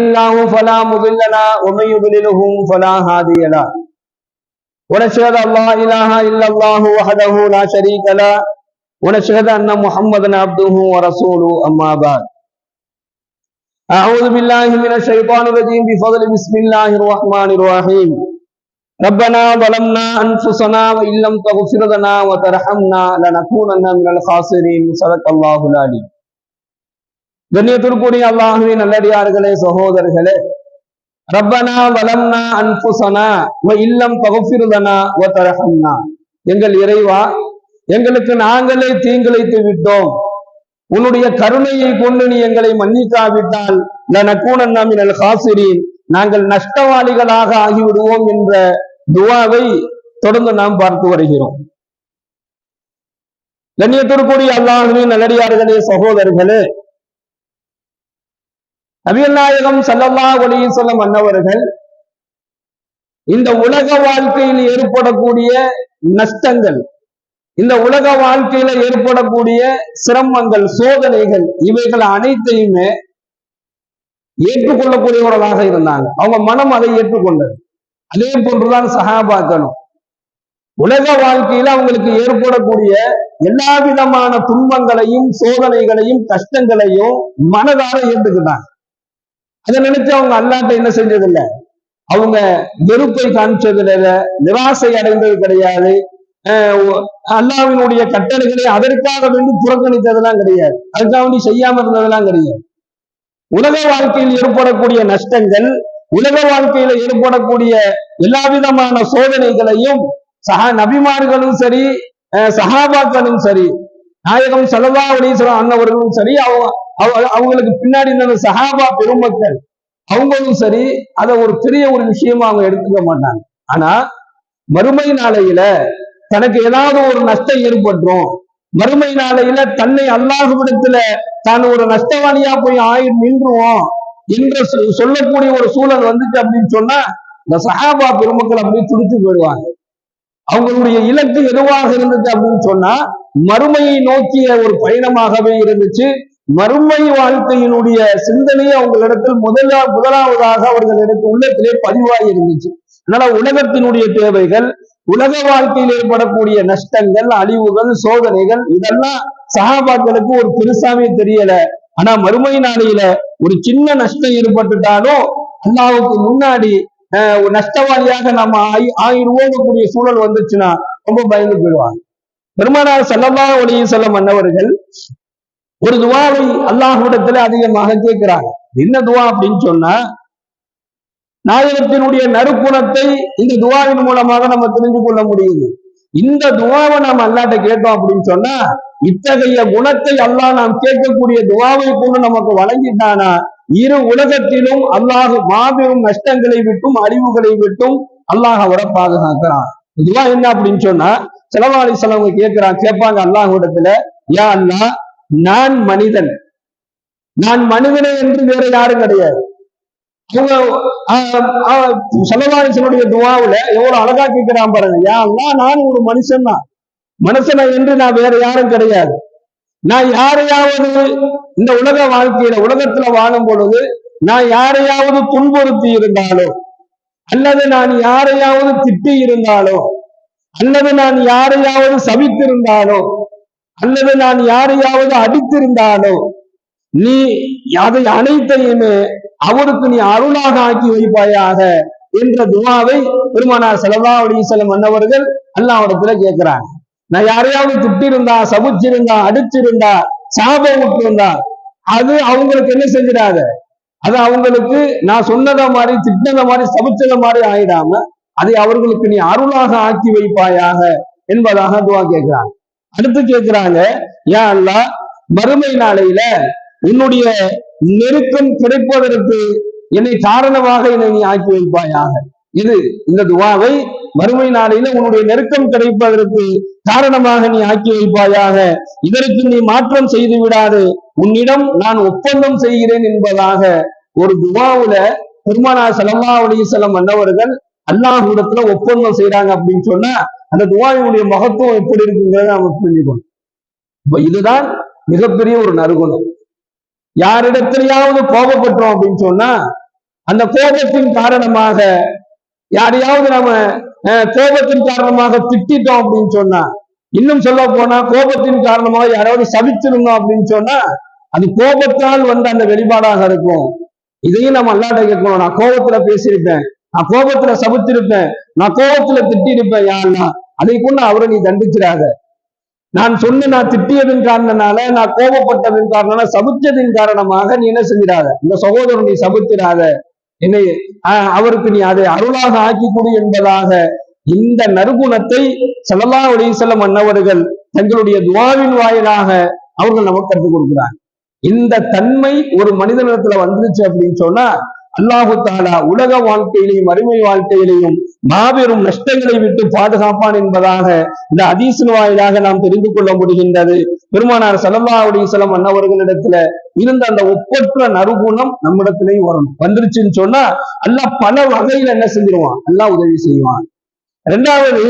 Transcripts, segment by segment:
الله فلا مضل له ومن يضلله فلا هادي له. ونشهد أن لا إله إلا الله وحده لا شريك له ونشهد أن محمدا عبده ورسوله أما بعد. أعوذ بالله من الشيطان الرجيم بفضل بسم الله الرحمن الرحيم. ربنا ظلمنا أنفسنا وإن لم تغفر لنا وترحمنا لنكونن من الخاسرين. صدق الله العليم கண்ணியத்திற்குரிய அல்லாஹுவின் நல்லடியார்களே சகோதரர்களே ரப்பனா வலம்னா அன்புசனா இல்லம் பகுப்பிருதனா ஓ தரஹம்னா. எங்கள் இறைவா எங்களுக்கு நாங்களே தீங்கிழைத்து விட்டோம். உன்னுடைய கருணையை கொண்டு நீ எங்களை மன்னிக்காவிட்டால் லனக்கூனன்னா மினல் ஹாசிரின். நாங்கள் நஷ்டவாளிகளாக ஆகிவிடுவோம் என்ற துவாவை தொடர்ந்து நாம் பார்த்து வருகிறோம். கண்ணியத்திற்குரிய அல்லாஹுவின் நல்லடியார்களே சகோதரர்களே நபிகள் நாயகம் சல்லல்லா சொல்ல அன்னவர்கள் இந்த உலக வாழ்க்கையில் ஏற்படக்கூடிய நஷ்டங்கள் இந்த உலக வாழ்க்கையில ஏற்படக்கூடிய சிரமங்கள் சோதனைகள் இவைகள் அனைத்தையுமே ஏற்றுக்கொள்ளக்கூடியவர்களாக இருந்தாங்க. அவங்க மனம் அதை ஏற்றுக்கொண்டது. அதே போன்றுதான் சகாபாக்கணும் உலக வாழ்க்கையில அவங்களுக்கு ஏற்படக்கூடிய எல்லா விதமான துன்பங்களையும் சோதனைகளையும் கஷ்டங்களையும் மனதார ஏற்றுக்கிட்டாங்க. அதை நினைச்சு அவங்க அல்லாட்ட என்ன செஞ்சதில்லை? அவங்க வெறுப்பை காமிச்சது நிராசை அடைந்தது கிடையாது. அல்லாவினுடைய கட்டளைகளை அதற்காக வேண்டி புறக்கணித்ததெல்லாம் கிடையாது. அதுக்காக வேண்டி செய்யாம இருந்ததெல்லாம் கிடையாது. உலக வாழ்க்கையில் ஏற்படக்கூடிய நஷ்டங்கள் உலக வாழ்க்கையில ஏற்படக்கூடிய எல்லா விதமான சோதனைகளையும் சகா நபிமார்களும் சரி சகாபாக்களும் சரி நாயகம் செலவா அலீஸ்வரம் அண்ணவர்களும் சரி அவங்க அவங்களுக்கு பின்னாடி இருந்த சஹாபா பெருமக்கள் அவங்களும் சரி அதை ஒரு பெரிய ஒரு விஷயமா அவங்க எடுத்துக்க மாட்டாங்க. ஆனா மறுமை நாளையில தனக்கு ஏதாவது ஒரு நஷ்டம் ஏற்பட்டுரும். மறுமை நாளையில தன்னை அல்லாஹுவிடத்துல தான் ஒரு நஷ்டவாளியா போய் ஆயி நின்றுவோம் என்று சொல்லக்கூடிய ஒரு சூழல் வந்துச்சு அப்படின்னு சொன்னா இந்த சஹாபா பெருமக்கள் அப்படியே துடிச்சு போயிடுவாங்க. அவங்களுடைய இலக்கு எதுவாக இருந்துச்சு அப்படின்னு சொன்னா மறுமையை நோக்கிய ஒரு பயணமாகவே இருந்துச்சு. மறுமை வாழ்க்கையினுடைய சிந்தனையை அவங்களிடத்தில் முதலா முதலாவதாக அவர்களிடத்து உள்ளத்திலே பதிவாகி இருந்துச்சு. அதனால உலகத்தினுடைய தேவைகள் உலக வாழ்க்கையில் ஏற்படக்கூடிய நஷ்டங்கள் அழிவுகள் சோதனைகள் இதெல்லாம் சகாபாக்களுக்கு ஒரு பெருசாவே தெரியல. ஆனா மறுமை நாளையில ஒரு சின்ன நஷ்டம் ஏற்பட்டுட்டாலும் அல்லாவுக்கு முன்னாடி நஷ்டவாளியாக நம்ம ஆயிடுவோங்கக்கூடிய சூழல் வந்துச்சுன்னா ரொம்ப பயந்து போயிடுவாங்க. பெருமானார் செல்லல்லா ஒளியும் செல்ல மன்னவர்கள் ஒரு துவாவை அல்லாஹுடத்துல அதிகமாக கேட்கிறாங்க. என்ன துவா அப்படின்னு சொன்னா நாயகத்தினுடைய நறுக்குணத்தை இந்த துவாவின் மூலமாக நம்ம தெரிஞ்சு கொள்ள முடியுது. இந்த துவாவை நாம் அல்லாட்ட கேட்டோம் அப்படின்னு சொன்னா இத்தகைய குணத்தை அல்லாஹ் நாம் கேட்கக்கூடிய துவாவை கொண்டு நமக்கு வழங்கிட்டானா? இரு உலகத்திலும் அல்லாஹ் மாபெரும் நஷ்டங்களை விட்டும் அறிவுகளை விட்டும் அல்லாஹ் அவரை பாதுகாக்கிறான். துவா என்ன அப்படின்னு சொன்னா செலவாளி செலவங்க கேட்கிறான் கேட்பாங்க அல்லாஹ் இடத்துல யா அல்லா நான் மனிதன். நான் மனிதனே என்று வேற யாரும் கிடையாது. சலவாரிசனுடைய துவாவுல எவ்வளவு அழகா கேட்கிறான் பாருங்க. யாருன்னா நான் ஒரு மனுஷன் தான் மனுஷனை என்று நான் வேற யாரும் கிடையாது. நான் யாரையாவது இந்த உலக வாழ்க்கையில உலகத்துல வாழும் பொழுது நான் யாரையாவது துன்புறுத்தி இருந்தாலோ அல்லது நான் யாரையாவது திட்டி இருந்தாலோ அல்லது நான் யாரையாவது சவித்திருந்தாலோ அல்லது நான் யாரையாவது அடித்திருந்தாலோ நீ அதை அனைத்தையுமே அவருக்கு நீ அருளாக ஆக்கி வைப்பாயாக என்ற துவாவை பெருமானார் செலவா அலிசலம் மன்னவர்கள் அல்லாவிடத்துல கேட்கிறாங்க. நான் யாரையாவது திட்டிருந்தா சபிச்சிருந்தா அடிச்சிருந்தா சாபம் விட்டிருந்தா அது அவங்களுக்கு என்ன செஞ்சிடாத? அது அவங்களுக்கு நான் சொன்னதை மாதிரி திட்டத மாதிரி சபிச்சத மாதிரி ஆயிடாம அதை அவர்களுக்கு நீ அருளாக ஆக்கி வைப்பாயாக என்பதாக துவா கேட்கிறாங்க. அடுத்து கேட்கிறாங்க ஏன் அல்லா மறுமை நாளையில உன்னுடைய நெருக்கம் கிடைப்பதற்கு என்னை காரணமாக என்னை நீ ஆக்கி வைப்பாயாக. இது இந்த துவாவை மறுமை நாளையில உன்னுடைய நெருக்கம் கிடைப்பதற்கு காரணமாக நீ ஆக்கி வைப்பாயாக. இதற்கு நீ மாற்றம் செய்து விடாது. உன்னிடம் நான் ஒப்பந்தம் செய்கிறேன் என்பதாக ஒரு துவாவுல பெருமானா சலல்லா அலிசலம் அன்னவர்கள் அல்லாஹூடத்துல ஒப்பந்தம் செய்யறாங்க அப்படின்னு சொன்னா அந்த துவாயினுடைய மகத்துவம் எப்படி இருக்குங்கிறத நம்ம புரிஞ்சுக்கணும். இதுதான் மிகப்பெரிய ஒரு நறுகுணம். யாரிடத்திலேயாவது கோபப்பட்டோம் அப்படின்னு சொன்னா அந்த கோபத்தின் காரணமாக யாரையாவது நாம அஹ், கோபத்தின் காரணமாக திட்டிட்டோம் அப்படின்னு சொன்னா இன்னும் சொல்ல போனா கோபத்தின் காரணமாக யாராவது சவிச்சிருந்தோம் அப்படின்னு சொன்னா அது கோபத்தால் வந்த அந்த வெளிப்பாடாக இருக்கும். இதையும் நம்ம அல்லாட்ட கேட்கணும். நான் கோபத்துல பேசியிருப்பேன். நான் கோபத்துல சபித்திருப்பேன். நான் கோபத்துல திட்டிருப்பேன் யாருன்னா? அதை கொண்டு அவரை நீ தண்டிச்சிடாத. நான் சொன்ன நான் திட்டியதன் காரணனால நான் கோபப்பட்டதன் காரணனால சபிச்சதின் காரணமாக நீ என்ன செஞ்சிடாத? இந்த சகோதரன் நீ சபித்திடாத. என்னை ஆஹ், அவருக்கு நீ அதை அருளாக ஆக்கி கொடு என்பதாக இந்த நறுகுணத்தை ஸல்லல்லாஹு அலைஹி மன்னவர்கள் அன்னவர்கள் தங்களுடைய துவாவின் வாயிலாக அவர்கள் நமக்கு கற்றுக் கொடுக்கிறாங்க. இந்த தன்மை ஒரு மனிதனிடத்துல வந்துருச்சு அப்படின்னு சொன்னா அல்லாஹு தாலா உலக வாழ்க்கையிலையும் வறுமை வாழ்க்கையிலையும் மாபெரும் நஷ்டங்களை விட்டு பாதுகாப்பான் என்பதாக இந்த அதீசின் வாயிலாக நாம் தெரிந்து கொள்ள முடிகின்றது. பெருமானார் ஸல்லல்லாஹு அலைஹி அன்னவர்களிடத்துல இருந்த அந்த ஒப்பற்ற நறுகுணம் நம்மிடத்திலையும் வரும். வந்துருச்சுன்னு சொன்னா அல்லாஹ் பல வகையில என்ன செஞ்சிருவான்? எல்லாம் உதவி செய்வான். இரண்டாவது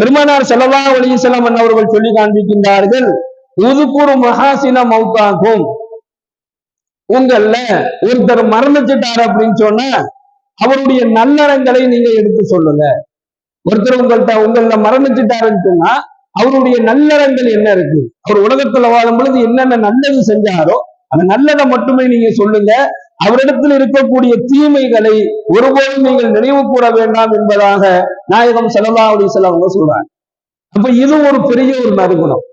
பெருமானார் செலவா அலைஹி வஸல்லம் அன்னவர்கள் சொல்லி காண்பிக்கின்றார்கள் உதுகுரு மகாசின மௌத்தாகும் உங்கள்ல ஒருத்தர் மரணிச்சிட்டார் அப்படின்னு சொன்னா அவருடைய நல்லறங்களை நீங்க எடுத்து சொல்லுங்க. ஒருத்தர் உங்கள்ட்ட உங்கள மரணிச்சுட்டாருன்னு சொன்னா அவருடைய நல்லறங்கள் என்ன இருக்கு? அவர் உலகத்துல வாழும் பொழுது என்னென்ன நல்லது செஞ்சாரோ அந்த நல்லதை மட்டுமே நீங்க சொல்லுங்க. அவரிடத்தில் இருக்கக்கூடிய தீமைகளை ஒருபோதும் நீங்கள் நினைவு கூற வேண்டாம் என்பதாக நாயகம் ஸல்லல்லாஹு அலைஹி வஸல்லம் சொல்றாங்க. அப்ப இது ஒரு பெரிய ஒரு நறுகுணம்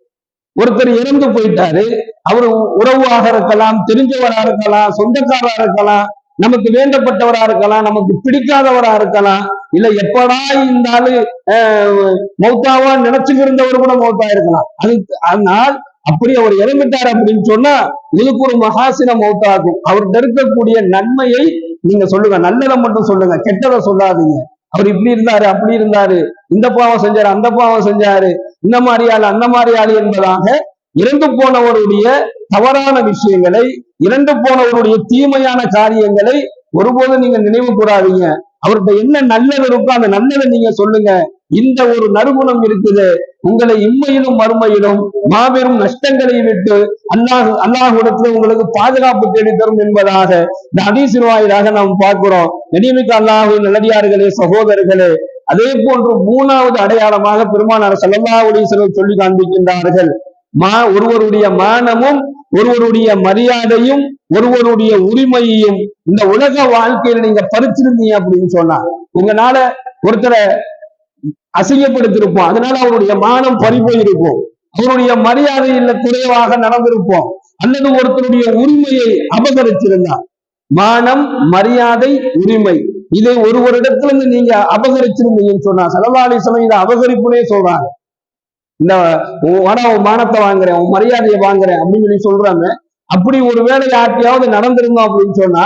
ஒருத்தர் இறந்து போயிட்டாரு. அவர் உறவாக இருக்கலாம் தெரிஞ்சவரா இருக்கலாம் சொந்தக்காரா இருக்கலாம் நமக்கு வேண்டப்பட்டவரா இருக்கலாம் நமக்கு பிடிக்காதவரா இருக்கலாம். இல்ல எப்படா இந்த ஆளு ஆஹ், மௌத்தாவா நினைச்சுட்டு இருந்தவர் கூட மௌத்தா இருக்கலாம். அது ஆனால் அப்படி அவர் இறந்துட்டார் அப்படின்னு சொன்னா இதுக்கு ஒரு மகாசின மௌத்தாகும். அவர்கிட்ட இருக்கக்கூடிய நன்மையை நீங்க சொல்லுங்க. நல்லதை மட்டும் சொல்லுங்க. கெட்டதை சொல்லாதீங்க. அவர் இப்படி இருந்தாரு அப்படி இருந்தாரு. இந்த பாவம் செஞ்சாரு அந்த பாவம் செஞ்சாரு. இந்த மாதிரி ஆளு அந்த மாதிரி ஆளு என்பதாக இறந்து போனவருடைய தவறான விஷயங்களை இறந்து போனவருடைய தீமையான காரியங்களை ஒருபோதும் நீங்க நினைவு கூறாதீங்க. அவர்கிட்ட என்ன நல்லது இருக்கோ அந்த நல்லதை நீங்க சொல்லுங்க. இந்த ஒரு நறுகுணம் இருக்குது. உங்களை இம்மையிலும் மறுமையிலும் மாபெரும் நஷ்டங்களை விட்டு அல்லாஹ் அல்லாஹுடத்துல உங்களுக்கு பாதுகாப்பு தேடி தரும் என்பதாக இந்த ஹதீஸின் வாயிலாக நாம் பார்க்கிறோம். நினைவுக்கு அல்லாஹின் நல்லடியார்களே சகோதரர்களே அதே போன்று மூணாவது அடையாளமாக பெருமானார் ஸல்லல்லாஹு சிலர் சொல்லி காண்பிக்கின்றார்கள். மா ஒருவருடைய மானமும் ஒருவருடைய மரியாதையும் ஒருவருடைய உரிமையையும் இந்த உலக வாழ்க்கையில நீங்க பறிச்சிருந்தீங்க அப்படின்னு சொன்னா உங்களால ஒருத்தரை அசிங்கப்படுத்திருப்போம். அதனால அவருடைய மானம் பறி போயிருக்கும். அவருடைய இல்ல குறைவாக நடந்திருப்போம். அல்லது ஒருத்தருடைய உரிமையை அபகரிச்சிருந்தார். மானம் மரியாதை உரிமை இதை ஒருவரிடத்திலிருந்து நீங்க அபகரிச்சிருந்தீங்கன்னு சொன்னா செலவாளி சமயம் இதை அபகரிப்புனே சொல்றாங்க. இந்த உன் உன் மானத்தை வாங்குறேன் உன் மரியாதையை வாங்குறேன் அப்படின்னு சொல்லி சொல்றாங்க. அப்படி ஒரு வேலை யார்ட்டையாவது நடந்திருந்தோம் அப்படின்னு சொன்னா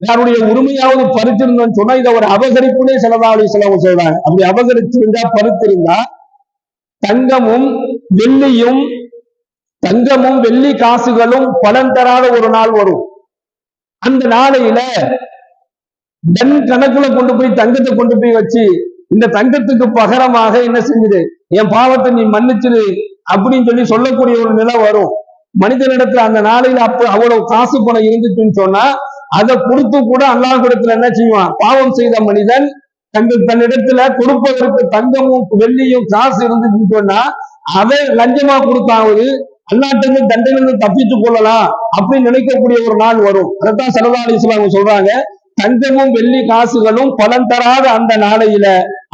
யாருடைய உரிமையாவது பறிச்சிருந்தோம்னு சொன்னா இதை ஒரு அபகரிப்புனே செலவாளி செலவு சொல்றாங்க. அப்படி அபகரிச்சிருந்தா பறித்திருந்தா தங்கமும் வெள்ளியும் தங்கமும் வெள்ளி காசுகளும் பலன் தராத ஒரு நாள் வரும். அந்த நாளையில டன் கணக்குல கொண்டு போய் தங்கத்தை கொண்டு போய் வச்சு இந்த தங்கத்துக்கு பகரமாக என்ன செஞ்சுது? என் பாவத்தை நீ மன்னிச்சிரு அப்படின்னு சொல்லி சொல்லக்கூடிய ஒரு நிலை வரும். மனிதனிடத்துல அந்த நாளையில அப்ப அவ்வளவு காசு பணம் இருந்துச்சுன்னு சொன்னா அதை கொடுத்து கூட அல்லாஹ் என்ன செய்வான்? பாவம் செய்த மனிதன் தங்க தன்னிடத்துல கொடுப்பதற்கு தங்கமும் வெள்ளியும் காசு இருந்து சொன்னா அதை லஞ்சமா கொடுத்தாவது அல்லாட்டிருந்து தண்டனை தப்பித்துக் கொள்ளலாம் அப்படின்னு நினைக்கக்கூடிய ஒரு நாள் வரும். அதைத்தான் சரதா அலிஸ்லாம் சொல்றாங்க. தங்கமும் வெள்ளி காசுகளும் பலன் தராத அந்த நாளையில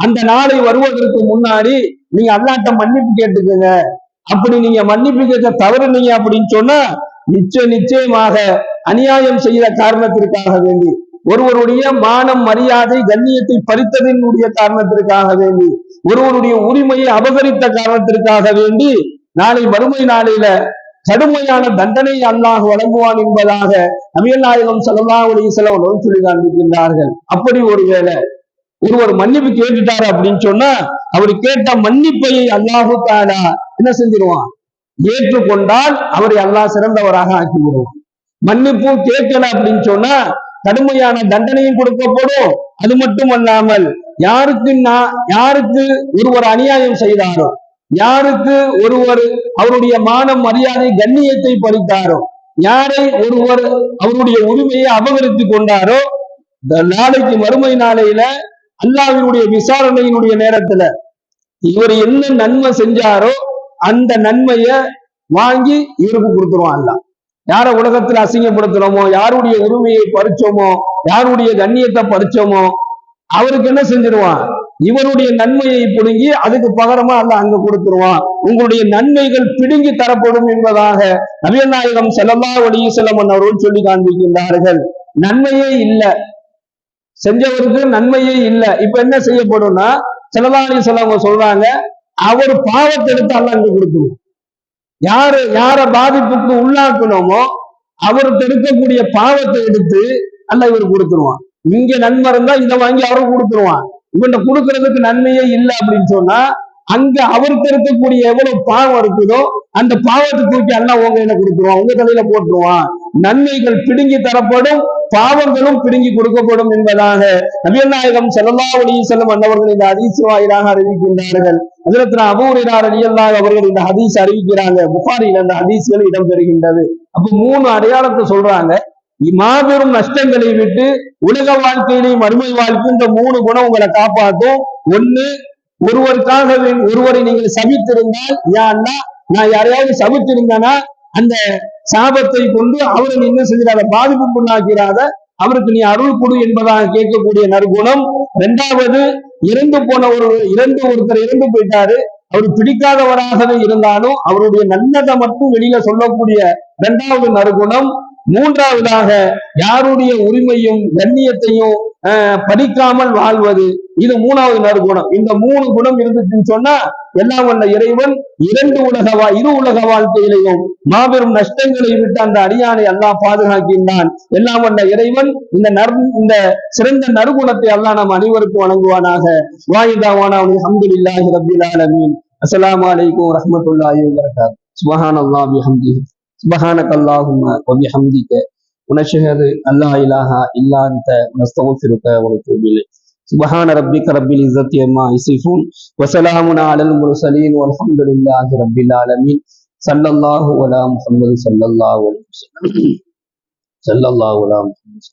அந்த நாளை வருவதற்கு முன்னாடி நீங்க அல்லாட்ட மன்னிப்பு கேட்டுக்கோங்க. அப்படி நீங்க மன்னிப்பு கேட்க தவறுனீங்க அப்படின்னு சொன்னா நிச்சய நிச்சயமாக அநியாயம் செய்த காரணத்திற்காக வேண்டி ஒருவருடைய மானம் மரியாதை கண்ணியத்தை பறித்ததினுடைய காரணத்திற்காக வேண்டி ஒருவருடைய உரிமையை அபகரித்த காரணத்திற்காக வேண்டி நாளை மறுமை நாளில கடுமையான தண்டனை அல்லாஹ் வழங்குவான் என்பதாக நபிகள் நாயகம் ஸல்லல்லாஹு அலைஹி சொல்லி காண்பிக்கின்றார்கள். அப்படி ஒருவேளை ஒருவர் மன்னிப்பு கேட்டுட்டாரு அப்படின்னு சொன்னா அவர் கேட்ட மன்னிப்பை அல்லாஹு தானா என்ன செஞ்சிருவான்? ஏற்றுக்கொண்டால் அவரை அல்லாஹ் சிறந்தவராக ஆக்கி விடுவான். மன்னிப்பும் கேட்கல அப்படின்னு சொன்னா கடுமையான தண்டனையும் கொடுக்கப்படும். அது மட்டுமல்லாமல் யாருக்கு நான் யாருக்கு ஒருவர் அநியாயம் செய்தாரோ யாருக்கு ஒருவர் அவருடைய மானம் மரியாதை கண்ணியத்தை பறித்தாரோ யாரை ஒருவர் அவருடைய உரிமையை அபகரித்துக் கொண்டாரோ நாளைக்கு மறுமை நாளையில அல்லாவினுடைய விசாரணையினுடைய நேரத்துல இவர் என்ன நன்மை செஞ்சாரோ அந்த நன்மைய வாங்கி இவருக்கு கொடுத்துருவான் அல்லா யாரை உலகத்துல அசிங்கப்படுத்துறோமோ யாருடைய உரிமையை பறிச்சோமோ யாருடைய கண்ணியத்தை பறிச்சோமோ அவருக்கு என்ன செஞ்சிருவான்? இவருடைய நன்மையை பிடுங்கி அதுக்கு பகரமா அல்ல அங்க கொடுத்துருவான். உங்களுடைய நன்மைகள் பிடுங்கி தரப்படும் என்பதாக நபிகள் நாயகம் செல்லல்லா ஒளிய செல்லம் அவர்கள் சொல்லி காண்பிக்கின்றார்கள். நன்மையே இல்ல. செஞ்சவருக்கு நன்மையே இல்ல. இப்ப என்ன செய்யப்படும்னா செல்லல்லா செல்லவங்க சொல்றாங்க அவர் பாவத்தை எடுத்து அல்ல அங்க கொடுத்துருவோம் யாரு யார பாதிப்புக்கு உள்ளாக்கணுமோ அவருக்கு இருக்கக்கூடிய பாவத்தை எடுத்து அல்ல இவர் கொடுத்துருவான். இங்க நன்மை இருந்தா இதை வாங்கி அவரும் கொடுத்துருவான். இவன் கொடுக்கறதுக்கு நன்மையே இல்லை அப்படின்னு சொன்னா அங்க அவருக்கு இருக்கக்கூடிய எவ்வளவு பாவம் இருக்குதோ அந்த பாவத்தை தூக்கி அல்ல உங்க என்ன கொடுத்துருவான். உங்க தலையில போட்டுருவான். நன்மைகள் பிடுங்கி தரப்படும் பாவங்களும் பிடுங்கி கொடுக்கப்படும் என்பதாக நபிகள் நாயகம் செல்லல்லா ஒளி செல்லும் அன்னவர்கள் இந்த ஹதீஸ் வாயிலாக அறிவிக்கின்றார்கள். அதிரத்துல அபூரினார் அலியல்லாஹ் அவர்கள் இந்த ஹதீஸ் அறிவிக்கிறாங்க. புகாரில் அந்த ஹதீஸ்கள் இடம்பெறுகின்றது. அப்ப மூணு அடையாளத்தை சொல்றாங்க. மாபெரும் நஷ்டங்களை விட்டு உலக வாழ்க்கையிலையும் மறுமை வாழ்க்கை இந்த மூணு குணம் உங்களை காப்பாற்றும். ஒண்ணு ஒருவருக்காக ஒருவரை நீங்கள் சபித்திருந்தால் யா நான் யாரையாவது சபித்திருந்தேனா அந்த சாபத்தை கொண்டு அவரை என்ன செஞ்சிடாத பாதிப்புக்குள்ளாக்கிறாத அவருக்கு நீ அருள் கொடு என்பதாக கேட்கக்கூடிய நற்குணம். இரண்டாவது இறந்து போன ஒரு இறந்து ஒருத்தர் இறந்து போயிட்டாரு. அவர் பிடிக்காதவராகவே இருந்தாலும் அவருடைய நல்லதை மட்டும் வெளியில சொல்லக்கூடிய இரண்டாவது நறுகுணம். மூன்றாவதாக யாருடைய உரிமையும் கண்ணியத்தையும் படிக்காமல் வாழ்வது. இது மூணாவது நறுகுணம். இந்த மூணு குணம் இருந்துச்சுன்னு சொன்னா எல்லாம் வல்ல இறைவன் இரண்டு உலக வா இரு உலக வாழ்க்கையிலையும் மாபெரும் நஷ்டங்களை விட்டு அந்த அடியானை எல்லாம் பாதுகாக்கின்றான். எல்லாம் வல்ல இறைவன் இந்த நர் இந்த சிறந்த நறுகுணத்தை எல்லாம் நாம் அனைவருக்கும் வழங்குவானாக. வாயுதாவானாவுடைய ஹம்துல் இல்லாஹி ரபில் ஆலமீன். அஸ்லாம் வலைக்கும் வரமத்துல்லாஹி வரகாத் சுபஹான் அல்லாஹ் ஹம்தி சுபஹானக் அல்லாஹும் ஹம்திக்க ونشهد أن لا إله إلا أنت نستغفرك ونتوب إليك. سبحان ربك رب العزة عما يصفون وسلام على المرسلين والحمد لله رب العالمين. صلى الله على محمد صلى الله عليه وسلم. صلى الله على محمد